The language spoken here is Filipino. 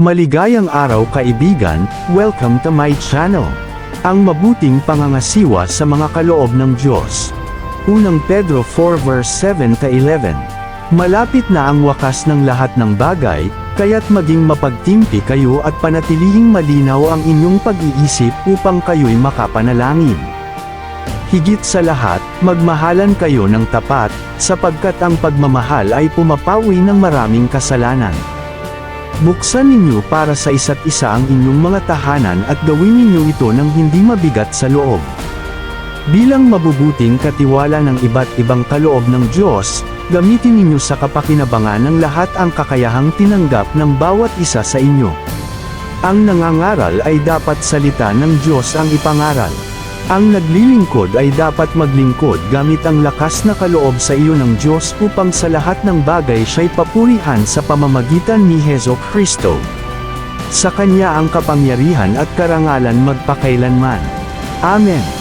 Maligayang araw kaibigan, welcome to my channel. Ang mabuting pangangasiwa sa mga kaloob ng Diyos. Unang Pedro 4 verse 7 to 11. Malapit na ang wakas ng lahat ng bagay, kaya't maging mapagtimpi kayo at panatilihing malinaw ang inyong pag-iisip upang kayo'y makapanalangin. Higit sa lahat, magmahalan kayo ng tapat, sapagkat ang pagmamahal ay pumapawi ng maraming kasalanan. Buksan ninyo para sa isa't isa ang inyong mga tahanan at gawin ninyo ito ng hindi mabigat sa loob. Bilang mabubuting katiwala ng iba't ibang kaloob ng Diyos, gamitin ninyo sa kapakinabangan ng lahat ang kakayahang tinanggap ng bawat isa sa inyo. Ang nangangaral ay dapat salita ng Diyos ang ipangaral. Ang naglilingkod ay dapat maglingkod gamit ang lakas na kaloob sa iyo ng Diyos upang sa lahat ng bagay siya'y papurihan sa pamamagitan ni Hezo Kristo. Sa Kanya ang kapangyarihan at karangalan magpakailanman. Amen.